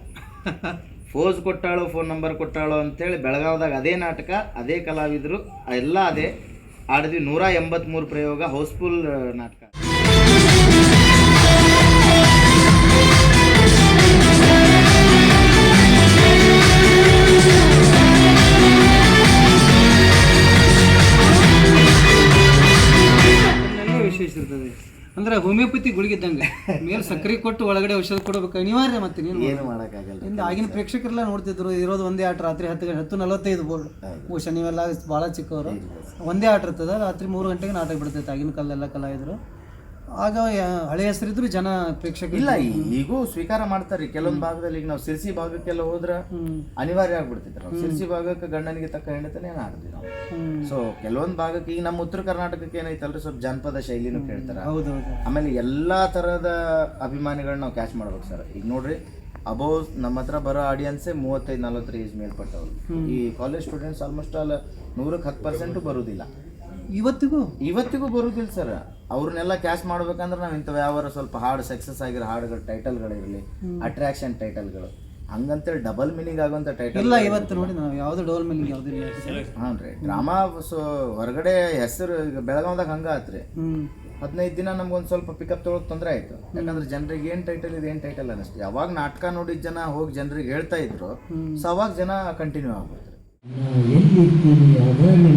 B: ಫೋಸ್ ಕೊಟ್ಟಾಳು ಫೋನ್ ನಂಬರ್ ಕೊಟ್ಟಾಳು ಅಂತೇಳಿ ಬೆಳಗಾವ್ದಾಗ ಅದೇ ನಾಟಕ ಅದೇ ಕಲಾವಿದರು ಎಲ್ಲ ಅದೇ. ಆಡಿದ್ವಿ ನೂರ ಎಂಬತ್ಮೂರು ಪ್ರಯೋಗ ಹೌಸ್ಫುಲ್ ನಾಟಕ.
A: ಅಂದ್ರೆ ಹೋಮಿಯೋಪತಿ ಗುಳಿಗಿದ್ದಂಗೆ. ಮೇಲೆ ಸಕ್ಕರೆ ಕೊಟ್ಟು ಒಳಗಡೆ ಔಷಧ ಕೊಡಬೇಕು. ಅನಿವಾರ್ಯ ಮತ್ತೆ ನೀನು.
B: ಏನು ಮಾಡೋಕ್ಕಾಗಲ್ಲ
A: ಹಿಂದೆ ಆಗಿನ ಪ್ರೇಕ್ಷಕರೆಲ್ಲ ನೋಡ್ತಿದ್ರು ಇರೋದು ಒಂದೇ ಆಟ ರಾತ್ರಿ ಹತ್ತು ಗಂಟೆ ಹತ್ತು ನಲವತ್ತೈದು ಬೋರ್ಡ್. ಬಹುಶಃ ನೀವೆಲ್ಲ ಭಾಳ ಚಿಕ್ಕವರು. ಒಂದೇ ಆಟ ಇರ್ತದೆ ರಾತ್ರಿ ಮೂರು ಗಂಟೆಗೆ ನಾಟಕ ಬಿಡ್ತೈತೆ. ಆಗಿನ ಕಾಲದೆಲ್ಲ ಕಲಾವಿದರು. ಆಗ ಹಳೆ ಹೆಸರಿದ್ರು ಜನ ಪ್ರೇಕ್ಷಕ
B: ಇಲ್ಲ ಈಗೂ ಸ್ವೀಕಾರ ಮಾಡ್ತಾರೆ. ಕೆಲವೊಂದು ಭಾಗದಲ್ಲಿ ಈಗ ನಾವು ಸಿರ್ಸಿ ಭಾಗಕ್ಕೆಲ್ಲ ಹೋದ್ರ ಅನಿವಾರ್ಯ ಆಗ್ಬಿಡ್ತಿದ್ರು. ನಾವು ಸಿರ್ಸಿ ಭಾಗಕ್ಕೆ ಗಂಡನಿಗೆ ತಕ್ಕ ಹೆಂಡತನೇ ಆಡ್ತೀವಿ ನಾವು ಸೊ ಕೆಲವೊಂದು ಭಾಗಕ್ಕೆ ಈಗ ನಮ್ಮ ಉತ್ತರ ಕರ್ನಾಟಕಕ್ಕೆ ಏನೈತಲ್ರಿ ಸ್ವಲ್ಪ ಜಾನಪದ ಶೈಲಿನೂ ಕೇಳ್ತಾರೆ.
A: ಹೌದು
B: ಆಮೇಲೆ ಎಲ್ಲಾ ತರಹದ ಅಭಿಮಾನಿಗಳನ್ನ ನಾವು ಕ್ಯಾಚ್ ಮಾಡ್ಬೇಕು ಸರ್. ಈಗ ನೋಡ್ರಿ ಅಬೋವ್ ನಮ್ಮ ಹತ್ರ ಬರೋ ಆಡಿಯನ್ಸೇ ಮೂವತ್ತೈದು ನಲ್ವತ್ತರ ಏಜ್ ಮೇಲ್ಪಟ್ಟವ್ರು. ಈ ಕಾಲೇಜ್ ಸ್ಟೂಡೆಂಟ್ಸ್ ಆಲ್ಮೋಸ್ಟ್ ಆಲ್ ನೂರಕ್ಕೆ ಹತ್ತು ಪರ್ಸೆಂಟು ಬರುವುದಿಲ್ಲ
A: ಇವತ್ತಿಗೂ?
B: ಇವತ್ತಿಗೂ ಬರೋದಿಲ್ಲ ಸರ್ ಅವ್ರನ್ನೆಲ್ಲ ಕ್ಯಾಶ್ ಮಾಡ್ಬೇಕಂದ್ರೆ ನಾವು ಇಂಥವು ಯಾವ ಸ್ವಲ್ಪ ಹಾಡು ಸಕ್ಸಸ್ ಆಗಿರೋ ಹಾಡುಗಳು ಟೈಟಲ್ಗಳಿರಲಿ ಅಟ್ರಾಕ್ಷನ್ ಟೈಟಲ್ಗಳು ಹಂಗಂತೇಳಿ ಡಬಲ್ ಮೀನಿಂಗ್ ಆಗುವಂಥ ಟೈಟಲ್
A: ಇಲ್ಲ ಇವತ್ತು ನೋಡಿ ನಾವು ಯಾವ್ದು ಡಬಲ್ ಮೀನಿಂಗ್ ಯಾವ್ದು ಇಲ್ಲ
B: ಹಾಂ ರೀ. ಡ್ರಾಮಾ ಸೊ ಹೊರಗಡೆ ಹೆಸರು ಈಗ ಬೆಳಗಾವ್ದಾಗ ಹಂಗ ಆತ್ರಿ. ಹದಿನೈದು ದಿನ ನಮ್ಗೊಂದು ಸ್ವಲ್ಪ ಪಿಕಪ್ ತೊಗೊಳಕ್ ತೊಂದರೆ ಆಯ್ತು. ಯಾಕಂದ್ರೆ ಜನರಿಗೆ ಏನ್ ಟೈಟಲ್ ಇದೆ ಏನ್ ಟೈಟಲ್ ಅನ್ನಿಸ್ತು. ಯಾವಾಗ ನಾಟಕ ನೋಡಿದ ಜನ ಹೋಗಿ ಜನರಿಗೆ ಹೇಳ್ತಾ ಇದ್ರು ಸೊ ಅವಾಗ ಜನ ಕಂಟಿನ್ಯೂ ಆಗ್ಬಿಡ್ತಾರೆ
E: ನಾವು ಎಲ್ಲಿದ್ದೀರಿ ಅದರಲ್ಲಿ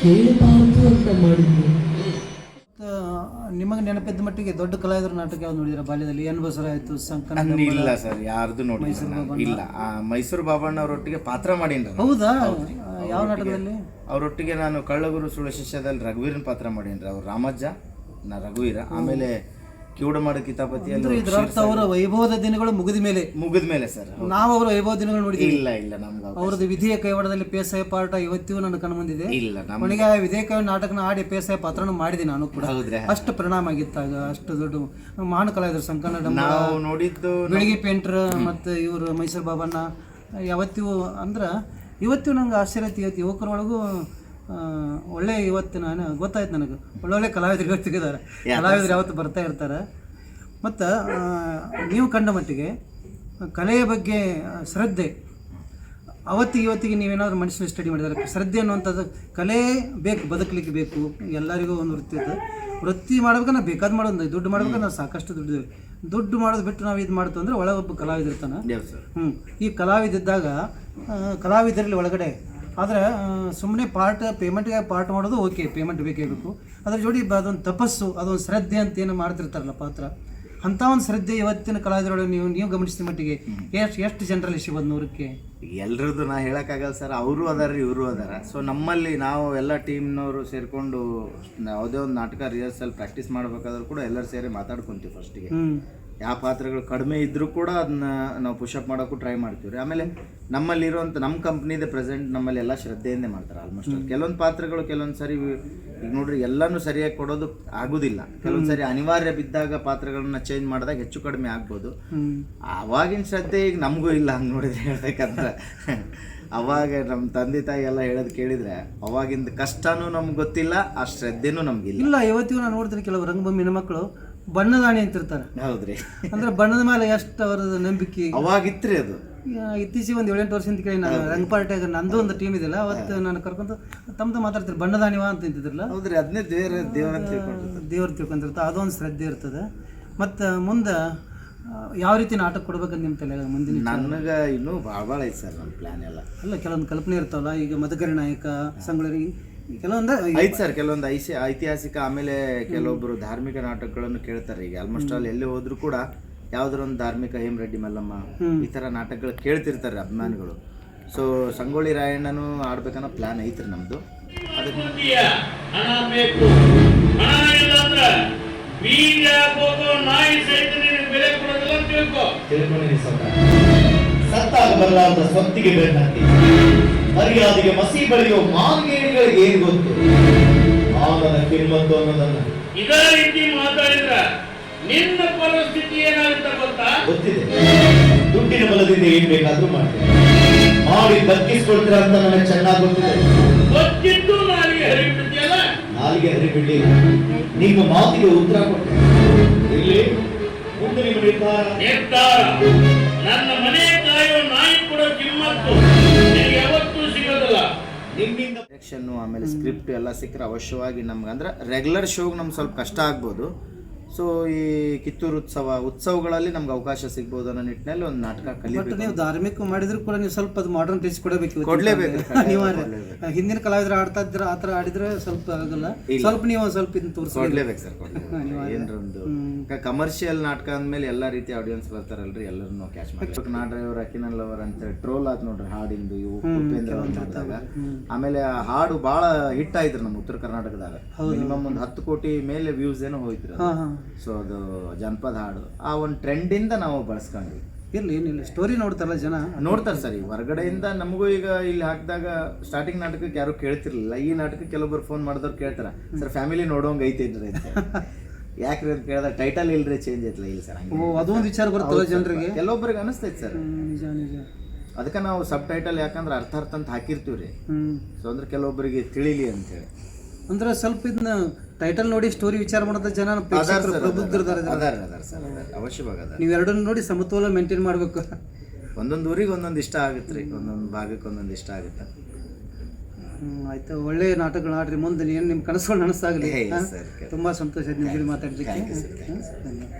E: ಕೇಳಬಾರದು ಅಂತ ಮಾಡಿದ್ದು
A: ನಿಮಗೆ ನೆನಪಿದ್ದ ಮಟ್ಟಿಗೆ ದೊಡ್ಡ ಕಲಾವಿದರ ನಾಟಕ ಯಾವ್ದು ನೋಡಿದ್ರ ಬಾಲ್ಯದಲ್ಲಿ? ಏನು ಬಸರ ಆಯ್ತು ಸಂಕನ
B: ಇಲ್ಲ ಸರ್ ಯಾರ್ದು ನೋಡಿ ಇಲ್ಲ. ಆ ಮೈಸೂರು ಬಾಬಣ್ಣ ಅವರೊಟ್ಟಿಗೆ ಪಾತ್ರ ಮಾಡೀನಿ
A: ಹೌದಾ? ಯಾವ ನಾಟಕದಲ್ಲಿ?
B: ಅವರೊಟ್ಟಿಗೆ ನಾನು ಕಳ್ಳಗುರು ಸುಳ ಶಿಷ್ಯದಲ್ಲಿ ರಘುವೀರನ್ ಪಾತ್ರ ಮಾಡೀನಿ ಅವ್ರು ರಾಮಜ್ಜ ನಾ ರಘುವೀರ. ಆಮೇಲೆ ಕಿವುಡಮಾಡ ಕಿತಾಪತಿಯಲ್ಲಿ
A: ಅವರ ವೈಭವದ ದಿನಗಳು ಮುಗಿದ ಮೇಲೆ.
B: ಮುಗಿದ ಮೇಲೆ ಸರ್
A: ನಾವು ಅವರ ವೈಭವ ದಿನಗಳು ನೋಡಿದ್ದೀವಿ.
B: ಇಲ್ಲ ಇಲ್ಲ ನಮ್ಗೆ ಅವ್-
A: ಅವ್ರದ್ದು ವಿಧಿಯ ಕೈವಾಡದಲ್ಲಿ ಪೇಸಾಯ ಪಾಠ ಇವತ್ತಿಗೂ ನನ್ನ ಕಣ್ಣು ಬಂದಿದೆ
B: ಇಲ್ಲ ನಮಗೆ
A: ಕೊನೆಗೆ ಆ ವಿಧೇಯ ಕೈ ನಾಟಕನ ಆಡಿ ಪೇಸಾಯ ಪಾತ್ರನ ಮಾಡಿದೆ ನಾನು ಕೂಡ.
B: ಹೌದ್ರೆ?
A: ಅಷ್ಟು ಪರಿಣಾಮ ಆಗಿತ್ತಾಗ ಅಷ್ಟು ದೊಡ್ಡ ಮಹಾನ್ ಕಲಾವಿದರು ಸಂಕನ್ನಡ
B: ನಾವು ನೋಡಿದ್ದು
A: ಬೆಳಗ್ಗೆ ಪೇಂಟರ್ ಮತ್ತೆ ಇವರು ಮೈಸೂರು ಬಾಬಣ್ಣ ಯಾವತ್ತಿಗೂ ಅಂದ್ರೆ ಇವತ್ತಿಗೂ ನಂಗೆ ಆಶ್ಚರ್ಯ ಇವತ್ತು ಯುವಕರೊಳಗೂ ಒಳ್ಳೆ ಇವತ್ತು ನಾನು ಗೊತ್ತಾಯ್ತು ನನಗೆ. ಒಳ್ಳೊಳ್ಳೆ ಕಲಾವಿದರು ಸಿಗಿದ್ದಾರೆ ಕಲಾವಿದರು ಯಾವತ್ತು ಬರ್ತಾ ಇರ್ತಾರೆ. ಮತ್ತು ನೀವು ಕಂಡ ಮಟ್ಟಿಗೆ ಕಲೆಯ ಬಗ್ಗೆ ಶ್ರದ್ಧೆ. ಅವತ್ತಿಗೆ ಇವತ್ತಿಗೆ ನೀವೇನಾದ್ರು ಮನುಷ್ಯನ ಸ್ಟಡಿ ಮಾಡಿದಾರೆ ಶ್ರದ್ಧೆ ಅನ್ನುವಂಥದ್ದು ಕಲೆ ಬೇಕು ಬದುಕಲಿಕ್ಕೆ ಬೇಕು. ಎಲ್ಲರಿಗೂ ಒಂದು ವೃತ್ತಿ ಇದೆ ವೃತ್ತಿ ಮಾಡ್ಬೇಕಂದ್ರೆ ಬೇಕಾದ ಮಾಡೋದು ದುಡ್ಡು ಮಾಡ್ಬೇಕಂದ್ರೆ ನಾವು ಸಾಕಷ್ಟು ದುಡ್ಡು ದುಡ್ಡು ಮಾಡೋದು ಬಿಟ್ಟು ನಾವು ಇದು ಮಾಡ್ತು ಅಂದರೆ ಒಳಗೊಬ್ಬ ಒಬ್ಬ ಕಲಾವಿದ ಇರ್ತಾನೆ. ಹ್ಞೂ ಈ ಕಲಾವಿದ ಇದ್ದಾಗ ಕಲಾವಿದರಲ್ಲಿ ಒಳಗಡೆ ಆದರೆ ಸುಮ್ಮನೆ ಪಾರ್ಟ್ ಪೇಮೆಂಟ್ಗೆ ಪಾರ್ಟ್ ಮಾಡೋದು ಓಕೆ ಪೇಮೆಂಟ್ ಬೇಕೇ ಬೇಕು. ಅದ್ರ ಜೋಡಿ ಅದೊಂದು ತಪಸ್ಸು ಅದೊಂದು ಶ್ರದ್ಧೆ ಅಂತ ಏನು ಮಾಡ್ತಿರ್ತಾರಲ್ಲ ಪಾತ್ರ. ಅಂಥ ಒಂದು ಶ್ರದ್ಧೆ ಇವತ್ತಿನ ಕಲಾವಿದರೊಳಗೆ ನೀವು ನೀವು ಗಮನಿಸಿದ ಮಟ್ಟಿಗೆ ಎಷ್ಟು ಎಷ್ಟು ಜನರಲ್ಲಿ ಸಿಗೋದು ನೂರಕ್ಕೆ?
B: ಎಲ್ರದ್ದು ನಾ ಹೇಳೋಕ್ಕಾಗಲ್ಲ ಸರ್ ಅವರು ಅದಾರ ಇವರು ಅದಾರ. ಸೊ ನಮ್ಮಲ್ಲಿ ನಾವು ಎಲ್ಲ ಟೀಮ್ನವರು ಸೇರಿಕೊಂಡು ಯಾವುದೇ ಒಂದು ನಾಟಕ ರಿಹರ್ಸಲ್ ಪ್ರಾಕ್ಟೀಸ್ ಮಾಡಬೇಕಾದ್ರೂ ಕೂಡ ಎಲ್ಲರೂ ಸೇರಿ ಮಾತಾಡ್ಕೊಂತೀವಿ ಫಸ್ಟಿಗೆ ಯಾವ ಪಾತ್ರಗಳು ಕಡಿಮೆ ಇದ್ದರೂ ಕೂಡ ಅದನ್ನ ನಾವು ಪುಷಪ್ ಮಾಡೋಕ್ಕೂ ಟ್ರೈ ಮಾಡ್ತೀವಿ ರೀ ಆಮೇಲೆ ನಮ್ಮಲ್ಲಿ ಇರುವಂತ ನಮ್ಮ ಕಂಪ್ನಿದೆ ಪ್ರೆಸೆಂಟ್ ನಮ್ಮಲ್ಲಿ ಎಲ್ಲ ಶ್ರದ್ಧೆಯಿಂದ ಮಾಡ್ತಾರೆ ಆಲ್ಮೋಸ್ಟ್ ಕೆಲವೊಂದು ಪಾತ್ರಗಳು ಕೆಲವೊಂದು ಸರಿ ಈಗ ನೋಡ್ರಿ ಎಲ್ಲನೂ ಸರಿಯಾಗಿ ಕೊಡೋದು ಆಗೋದಿಲ್ಲ. ಕೆಲವೊಂದು ಸರಿ ಅನಿವಾರ್ಯ ಬಿದ್ದಾಗ ಪಾತ್ರಗಳನ್ನ ಚೇಂಜ್ ಮಾಡಿದಾಗ ಹೆಚ್ಚು ಕಡಿಮೆ ಆಗ್ಬೋದು.
A: ಆವಾಗಿನ
B: ಅವಾಗಿನ ಶ್ರದ್ಧೆ ಈಗ ನಮಗೂ ಇಲ್ಲ ಹಂಗೆ ನೋಡಿದ್ರೆ ಹೇಳ್ಬೇಕಂದ್ರೆ. ಅವಾಗ ನಮ್ಮ ತಂದೆ ತಾಯಿ ಎಲ್ಲ ಹೇಳೋದು ಕೇಳಿದ್ರೆ ಅವಾಗಿಂದ ಕಷ್ಟನೂ ನಮ್ಗೆ ಗೊತ್ತಿಲ್ಲ ಆ ಶ್ರದ್ಧೆನೂ ನಮ್ಗೆ
A: ಇಲ್ಲ ಇವತ್ತಿಗೂ ನಾನು ನೋಡ್ತೀನಿ ಕೆಲವು ರಂಗಭೂಮಿ ಮಕ್ಕಳು ಬಣ್ಣದಾಣಿ ಅಂತಿರ್ತಾರೆ.
B: ಹೌದ್ರಿ.
A: ಅಂದ್ರೆ ಬಣ್ಣದ ಮೇಲೆ ಎಷ್ಟು ಅವರದ್ದು ನಂಬಿಕೆ?
B: ಅವಾಗಿತ್ರಿ ಅದು.
A: ಇತ್ತೀಚೆಗೆ ಒಂದು ಏಳೆಂಟು ವರ್ಷದಿಂದ ಕೇಳಿ ನಾನು ರಂಗಪಾರ್ಟಿಯಾಗ ನಂದು ಒಂದು ಟೀಮ್ ಇದೆಯಲ್ಲ ಅವತ್ತು ನಾನು ಕರ್ಕೊಂಡು ತಮ್ಮದು ಮಾತಾಡ್ತಾರೆ ಬಣ್ಣದಾಣಿವ ಅಂತ ಅಂತಿದ್ರಲ್ಲ?
B: ಹೌದ್ರಿ ಅದನ್ನೇ ದೇವರ ದೇವ್ರ
A: ದೇವ್ರು ತಿಳ್ಕೊಂಡಿರ್ತಾರೆ ಅದೊಂದು ಶ್ರದ್ಧೆ ಇರ್ತದೆ. ಮತ್ತು ಮುಂದೆ ಯಾವ ರೀತಿ ನಾಟಕ ಕೊಡ್ಬೇಕು ನಿಮ್ಮ ತಲೆ ಮುಂದಿನ
B: ನನಗೆ ಇನ್ನೂ ಭಾಳ ಭಾಳ ಐತೆ ಸರ್ ನಮ್ಮ ಪ್ಲ್ಯಾನ್ ಎಲ್ಲ.
A: ಅಲ್ಲ ಕೆಲವೊಂದು ಕಲ್ಪನೆ ಇರ್ತಾವಲ್ಲ ಈಗ ಮಧುಕರಿ ನಾಯಕ ಸಂಗೊಳ್ಳಿ ಕೆಲವೊಂದು
B: ಐತೆ ಸರ್ ಕೆಲವೊಂದು ಐಸಿ ಐತಿಹಾಸಿಕ ಆಮೇಲೆ ಕೆಲವೊಬ್ಬರು ಧಾರ್ಮಿಕ ನಾಟಕಗಳನ್ನು ಕೇಳ್ತಾರೆ ಈಗ. ಆಲ್ಮೋಸ್ಟ್ ಆಲ್ ಎಲ್ಲಿ ಹೋದ್ರು ಕೂಡ ಯಾವ್ದಾರ ಒಂದು ಧಾರ್ಮಿಕ ಹೇಮರೆಡ್ಡಿ ಮಲ್ಲಮ್ಮ ಈ ತರ ನಾಟಕಗಳು ಕೇಳ್ತಿರ್ತಾರೆ ಅಭಿಮಾನಿಗಳು. ಸೊ ಸಂಗೊಳ್ಳಿ ರಾಯಣ್ಣನು ಆಡ್ಬೇಕನ್ನೋ ಪ್ಲಾನ್ ಐತ್ರಿ ನಮ್ಮದು ಅದಕ್ಕೆ
F: ಕೊಡೋದಿಲ್ಲ ಅಂತ
D: ಸ್ವತ್ತಿಗೆ ಬೆನ್ನತ್ತಿ ಮರ್ಯಾದೆಗೆ ಮಸಿ ಬಳಿಯೋ ಮಾರ್ಗೇಣಿಗಳಿಗೆ ಏನು ಗೊತ್ತು? ಆತನ ಕಿಮ್ಮತ್ತು ಅನ್ನೋದನ್ನ.
F: ಇದೇ ರೀತಿ ಮಾತಾಡಿದ್ರ ನಿನ್ನ ಪರಿಸ್ಥಿತಿ ಏನಾಗುತ್ತೆ ಗೊತ್ತಾ?
D: ಗೊತ್ತಿದೆ. ದುಡ್ಡಿನ ಬಲದಿಂದ ಏನ್ ಬೇಕಾದ್ರೂ ಮಾಡಿ ಮಾಡಿ ದಕ್ಕಿಸ್ಕೊಳ್ತೀರ ಅಂತ ನನಗೆ ಚೆನ್ನಾಗಿ ಗೊತ್ತಿದೆ.
F: ಗೊತ್ತಿದ್ದು ನಾಲಿಗೆ ಹರಿಬಿಡ್ತೀಯಲ್ಲ?
D: ನಾಲಿಗೆ ಹರಿಬಿಡ್ಲಿಲ್ಲ. ನಿಮ್ಮ ಮಾತಿಗೆ ಉತ್ತರ ಕೊಟ್ಟೆ. ಇಲ್ಲಿ ಮುಂದೆ ನಿಮ್ಮ ನಿರ್ಧಾರ.
F: ನಿರ್ಧಾರ. ನನ್ನ ಮನೆ ಕಾಯೋ ನಾಯಿ ಕೂಡ ಕಿಮ್ಮತ್ತು. ನಿನಗೆ ಯಾವತ್ತೂ ಸಿಗೋದಿಲ್ಲ.
D: ನಿಮ್ಮಿಂದ
B: ಆಮೇಲೆ ಸ್ಕ್ರಿಪ್ಟ್ ಎಲ್ಲ ಸಿಕ್ಕರೆ ಅವಶ್ಯವಾಗಿ ನಮ್ಗೆ ಅಂದ್ರೆ ರೆಗ್ಯುಲರ್ ಶೋಗೆ ನಮ್ಗೆ ಸ್ವಲ್ಪ ಕಷ್ಟ ಆಗ್ಬೋದು. ಸೊ ಈ ಕಿತ್ತೂರು ಉತ್ಸವ ಉತ್ಸವಗಳಲ್ಲಿ ನಮ್ಗೆ ಅವಕಾಶ ಸಿಗ್ಬೋದು ಅನ್ನೋ ನಿಟ್ಟಿನಲ್ಲಿ ಒಂದು ನಾಟಕ
A: ಬಟ್
B: ಕಲಿಬೇಕು
A: ನೀವು ಧಾರ್ಮಿಕ ಮಾಡಿದ್ರು ಕೂಡ ನೀವು ಸ್ವಲ್ಪ ಅದು ಮಾಡರ್ನ್ ಟಚ್ ಕೊಡಬೇಕು ಇವತ್ತಿನ
B: ಕೊಡ್ಲೇಬೇಕು.
A: ಅನಿವಾರ್ಯ ಹಿಂದಿನ ಕಲಾವಿದರು ಆಡ್ತಾ ಇದ್ರೆ ಆ ಥರ ಆಡಿದ್ರೆ ಸ್ವಲ್ಪ ಆಗಲ್ಲ. ಸ್ವಲ್ಪ ನೀವು ಒಂದು ಸ್ವಲ್ಪ ಇದನ್ನ ತೋರಿಸ್ಬೇಕು
B: ಕೊಡ್ಲೇಬೇಕು ಸರ್ ಕೊಡ್ಲೇಬೇಕು. ಏನ್ರ ಕಮರ್ಷಿಯಲ್ ನಾಟಕ ಅಂದ್ಮೇಲೆ ಎಲ್ಲಾ ರೀತಿ ಆಡಿಯನ್ಸ್ ಬರ್ತಾರಲ್ರಿ ಎಲ್ಲರನ್ನು ಕ್ಯಾಚ್ ಮಾಡ್ಬೇಕು ನಾ ಡ್ರೈವರ್ ಅಕ್ಕಿನಲ್ ಅವರ್ ಅಂತ ಟ್ರೋಲ್ ಆತ್ ನೋಡ್ರಿ ಹಾಡಿಂದು ಇವು ಉಪೇಂದ್ರ ಅವ್ರ ಮಾಡಿದಾಗ ಆಮೇಲೆ ಆ ಹಾಡು ಬಹಳ ಹಿಟ್ ಆಯ್ತು ನಮ್ಮ ಉತ್ತರ ಕರ್ನಾಟಕದಾಗ. ಮಿನಿಮಮ್ ಒಂದು ಹತ್ತು ಕೋಟಿ ಮೇಲೆ ವ್ಯೂಸ್ ಏನೋ ಹೋಯ್ತು
A: ಹಾಂ ಹಾಂ.
B: ಸೊ ಅದು ಜನಪದ ಹಾಡು. ಆ ಒಂದು ಟ್ರೆಂಡಿಂದ ನಾವು ಬಳಸ್ಕೊಂಡ್ವಿ.
A: ಇರ್ಲಿ ಏನಿಲ್ಲ ಸ್ಟೋರಿ ನೋಡ್ತಾರಲ್ಲ ಜನ.
B: ನೋಡ್ತಾರೆ ಸರ್ ಹೊರಗಡೆಯಿಂದ ನಮಗೂ ಈಗ ಇಲ್ಲಿ ಹಾಕಿದಾಗ ಸ್ಟಾರ್ಟಿಂಗ್ ನಾಟಕಕ್ಕೆ ಯಾರು ಕೇಳ್ತಿರ್ಲಿಲ್ಲ. ಈ ನಾಟಕಕ್ಕೆ ಕೆಲವೊಬ್ಬರು ಫೋನ್ ಮಾಡಿದವ್ರು ಕೇಳ್ತಾರ ಸರ್ ಫ್ಯಾಮಿಲಿ ನೋಡೋಂಗ್ ಐತಿದ್ರಿ ಅಂತ. ಯಾಕ್ರಿ ಅಂತ ಕೇಳಿದಾಗ ಟೈಟಲ್ ಇಲ್ರಿ ಚೇಂಜ್ ಐತಲ್ಲ ಇಲ್ಲಿ ಸರ್
A: ಓ ಅದೊಂದು ವಿಚಾರ ಬರ್ತಲ್ಲ ಜನರಿಗೆ?
B: ಕೆಲವೊಬ್ಬರಿಗೆ ಅನಿಸ್ತೈತೆ ಸರ್.
A: ನಿಜ ನಿಜ.
B: ಅದಕ್ಕೆ ನಾವು ಸಬ್ ಟೈಟಲ್ ಯಾಕಂದ್ರೆ ಅರ್ಥ ಅರ್ಥ ಅಂತ ಹಾಕಿರ್ತೀವಿ ರೀ ಸೊ ಅಂದ್ರೆ ಕೆಲವೊಬ್ಬರಿಗೆ ತಿಳಿಲಿ ಅಂತೇಳಿ
A: ಅಂದ್ರೆ ಸ್ವಲ್ಪ ಇದನ್ನ ಟೈಟಲ್ ನೋಡಿ ಸ್ಟೋರಿ ವಿಚಾರ ಮಾಡೋದ ಜನ ಪ್ರೇಕ್ಷಕರು
B: ಸರ್
A: ಪ್ರಬುದ್ಧರಿದ್ದಾರೆ
B: ಅದಾರ ಅದಾರ ಸರ್ ಅದಾರ ಅವಶ್ಯವಾಗಿ ಅದಾರ
A: ನೀವು ಎರಡನ್ನು ನೋಡಿ ಸಮತೋಲ ಮೇಂಟೈನ್ ಮಾಡಬೇಕು.
B: ಒಂದೊಂದು ಊರಿಗೆ ಒಂದೊಂದು ಇಷ್ಟ ಆಗುತ್ತೆ ರೀ ಒಂದೊಂದು ಭಾಗಕ್ಕೆ ಒಂದೊಂದು ಇಷ್ಟ ಆಗುತ್ತೆ.
A: ಆಯ್ತು ಒಳ್ಳೆ ನಾಟಕಗಳು ಆಡ್ರಿ ಮುಂದೆ ಏನು ನಿಮ್ಮ ಕನಸುಗಳು ನನಸಾಗಲಿ. ತುಂಬ ಸಂತೋಷ ನಿಮ್ಮ ಜೊತೆ ಮಾತಾಡ್ಲಿಕ್ಕೆ. ಧನ್ಯವಾದ.